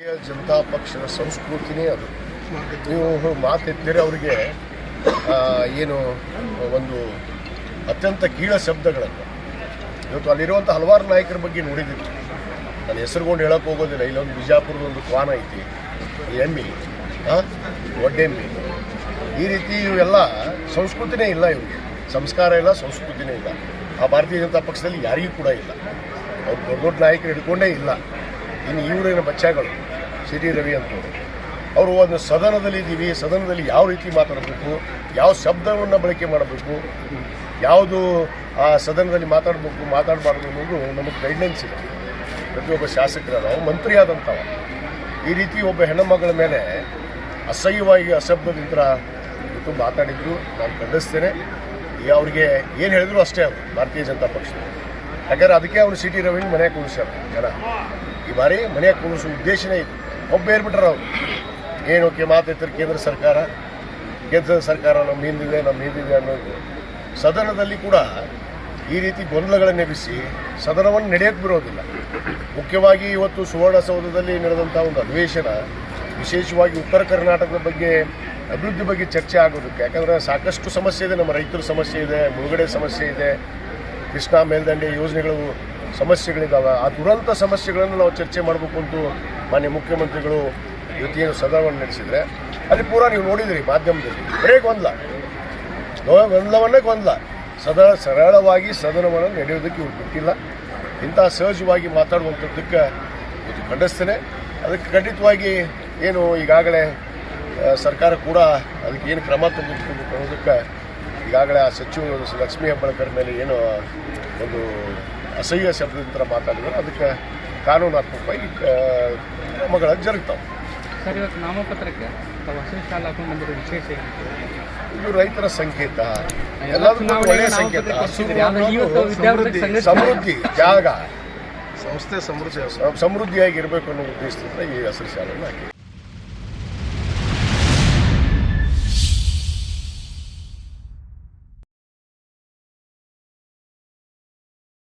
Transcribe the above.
ಭಾರತೀಯ ಜನತಾ ಪಕ್ಷದ ಸಂಸ್ಕೃತಿನೇ ಅದು. ನೀವು ಮಾತಿದ್ದೀರಿ ಅವರಿಗೆ ಏನು, ಒಂದು ಅತ್ಯಂತ ಕೀಳ ಶಬ್ದಗಳನ್ನು. ಇವತ್ತು ಅಲ್ಲಿರುವಂಥ ಹಲವಾರು ನಾಯಕರ ಬಗ್ಗೆ ನೋಡಿದ್ದೀವಿ ನಾನು ಹೆಸರುಗೊಂಡು ಹೇಳಕ್ಕೆ ಹೋಗೋದಿಲ್ಲ. ಇಲ್ಲೊಂದು ಬಿಜಾಪುರದ ಒಂದು ಕ್ವಾನ ಐತಿ. ಎಮ್ಮಿ ಒಡ್ಡೆಮ್ಮಿ ಈ ರೀತಿ ಇವೆಲ್ಲ ಸಂಸ್ಕೃತಿನೇ ಇಲ್ಲ ಇವರಿಗೆ. ಸಂಸ್ಕಾರ ಇಲ್ಲ, ಸಂಸ್ಕೃತಿನೇ ಇಲ್ಲ. ಆ ಭಾರತೀಯ ಜನತಾ ಪಕ್ಷದಲ್ಲಿ ಯಾರಿಗೂ ಕೂಡ ಇಲ್ಲ. ಅವ್ರು ದೊಡ್ಡ ದೊಡ್ಡ ನಾಯಕರು ಹಿಡ್ಕೊಂಡೇ ಇಲ್ಲ. ಇನ್ನು ಇವರೇನು ಬಚ್ಚಾಗಳು. ಸಿ ಟಿ ರವಿ ಅಂತವರು ಅವರು. ಒಂದು ಸದನದಲ್ಲಿ ಇದ್ದೀವಿ ಸದನದಲ್ಲಿ ಯಾವ ರೀತಿ ಮಾತಾಡಬೇಕು, ಯಾವ ಶಬ್ದವನ್ನು ಬಳಕೆ ಮಾಡಬೇಕು, ಯಾವುದು ಆ ಸದನದಲ್ಲಿ ಮಾತಾಡಬೇಕು, ಮಾತಾಡಬಾರ್ದು ಅನ್ನೋದು ನಮಗೆ ಗೈಡ್ಲೈನ್ಸ್ ಇದೆ. ಪ್ರತಿಯೊಬ್ಬ ಶಾಸಕರ ಮಂತ್ರಿ ಆದಂಥವ ಈ ರೀತಿ ಒಬ್ಬ ಹೆಣ್ಣುಮಗಳ ಮೇಲೆ ಅಸಹ್ಯವಾಗಿ ಅಸಭ್ಯದಿಂದ ಇವತ್ತು ಮಾತಾಡಿದ್ದು ನಾನು ಖಂಡಿಸ್ತೇನೆ. ಈಗ ಅವ್ರಿಗೆ ಏನು ಹೇಳಿದ್ರು ಅಷ್ಟೇ ಅವರು, ಭಾರತೀಯ ಜನತಾ ಪಕ್ಷ ಯಾಕಂದ್ರೆ ಅದಕ್ಕೆ ಅವರು ಸಿ ಟಿ ರವಿನ ಮನೆಗೆ ಕುಣಿಸ್ಯಾರ ಜನ. ಈ ಬಾರಿ ಮನೆಗೆ ಕೂಡಿಸುವ ಉದ್ದೇಶನೇ ಇದು ಒಬ್ಬ ಏರ್ಬಿಟ್ರ ಅವ್ರು. ಏನಕ್ಕೆ ಮಾತೈತಾರೆ ಕೇಂದ್ರ ಸರ್ಕಾರ? ಕೇಂದ್ರ ಸರ್ಕಾರ ನಮ್ಮ ಹಿಂದಿದೆ ನಮ್ಮ ಹಿಂದಿದೆ ಅನ್ನೋದು ಸದನದಲ್ಲಿ ಕೂಡ ಈ ರೀತಿ ಗೊಂದಲಗಳನ್ನು ಎಬ್ಬಿಸಿ ಸದನವನ್ನು ನಡೆಯಕ್ಕೆ ಬಿರೋದಿಲ್ಲ. ಮುಖ್ಯವಾಗಿ ಇವತ್ತು ಸುವರ್ಣಸೌಧದಲ್ಲಿ ನಡೆದಂಥ ಒಂದು ಅಧಿವೇಶನ ವಿಶೇಷವಾಗಿ ಉತ್ತರ ಕರ್ನಾಟಕದ ಬಗ್ಗೆ, ಅಭಿವೃದ್ಧಿ ಬಗ್ಗೆ ಚರ್ಚೆ ಆಗೋದಕ್ಕೆ. ಯಾಕಂದರೆ ಸಾಕಷ್ಟು ಸಮಸ್ಯೆ ಇದೆ. ನಮ್ಮ ರೈತರ ಸಮಸ್ಯೆ ಇದೆ, ಮುಳುಗಡೆ ಸಮಸ್ಯೆ ಇದೆ. ಕೃಷ್ಣಾ ಮೇಲ್ದಂಡೆ ಯೋಜನೆಗಳು ಸಮಸ್ಯೆಗಳಿದ್ದಾವೆ. ಆ ದುರಂತ ಸಮಸ್ಯೆಗಳನ್ನು ನಾವು ಚರ್ಚೆ ಮಾಡಬೇಕು ಅಂತ ಮಾನ್ಯ ಮುಖ್ಯಮಂತ್ರಿಗಳು ಇವತ್ತೇನು ಸದನವನ್ನು ನಡೆಸಿದರೆ, ಅಲ್ಲಿ ಪೂರ ನೀವು ನೋಡಿದಿರಿ ಮಾಧ್ಯಮದಲ್ಲಿ. ಬರೇ ಗೊಂದಲ. ಗೊಂದಲವನ್ನೇ ಗೊಂದಲ. ಸದಾ ಸರಳವಾಗಿ ಸದನವನ್ನು ನಡೆಯೋದಕ್ಕೆ ಇವ್ರು ಬಿಟ್ಟಿಲ್ಲ. ಇಂಥ ಸಹಜವಾಗಿ ಮಾತಾಡುವಂಥದ್ದಕ್ಕೆ ಇದು ಖಂಡಿಸ್ತೇನೆ. ಅದಕ್ಕೆ ಖಂಡಿತವಾಗಿ ಏನು ಈಗಾಗಲೇ ಸರ್ಕಾರ ಕೂಡ ಅದಕ್ಕೆ ಏನು ಕ್ರಮ ತೆಗೆದುಕೊಂಡು ಅನ್ನೋದಕ್ಕೆ ಈಗಾಗಲೇ ಆ ಸಚಿವರು ಲಕ್ಷ್ಮೀ ಹೆಬ್ಬಾಳ್ಕರ್ ಮೇಲೆ ಏನು ಒಂದು ಅಸಹ್ಯ ಶಬ್ದದಿಂದ ಮಾತಾಡಿದ್ರು. ಅದಕ್ಕೆ ಕಾನೂನಾತ್ಮಕವಾಗಿ ಕ್ರಮಗಳ ಜರುಗ್ತಾವೆ. ಸರ್ ಇವತ್ತು ನಾಮಪತ್ರಕ್ಕೆ ವಿಶೇಷ? ಇದು ರೈತರ ಸಂಕೇತ. ಎಲ್ಲ ಎಲ್ಲದಕ್ಕೂ ಒಳ್ಳೆಯ ಸಂಕೇತ. ಸಮೃದ್ಧಿ ಜಾಗ. ಸಂಸ್ಥೆ ಸಮೃದ್ಧಿ ಸಮೃದ್ಧಿಯಾಗಿ ಇರಬೇಕು ಅನ್ನೋ ಉದ್ದೇಶದಿಂದ ಈ ಹಸಿರು ಶಾಲೆಯನ್ನು ಹಾಕಿ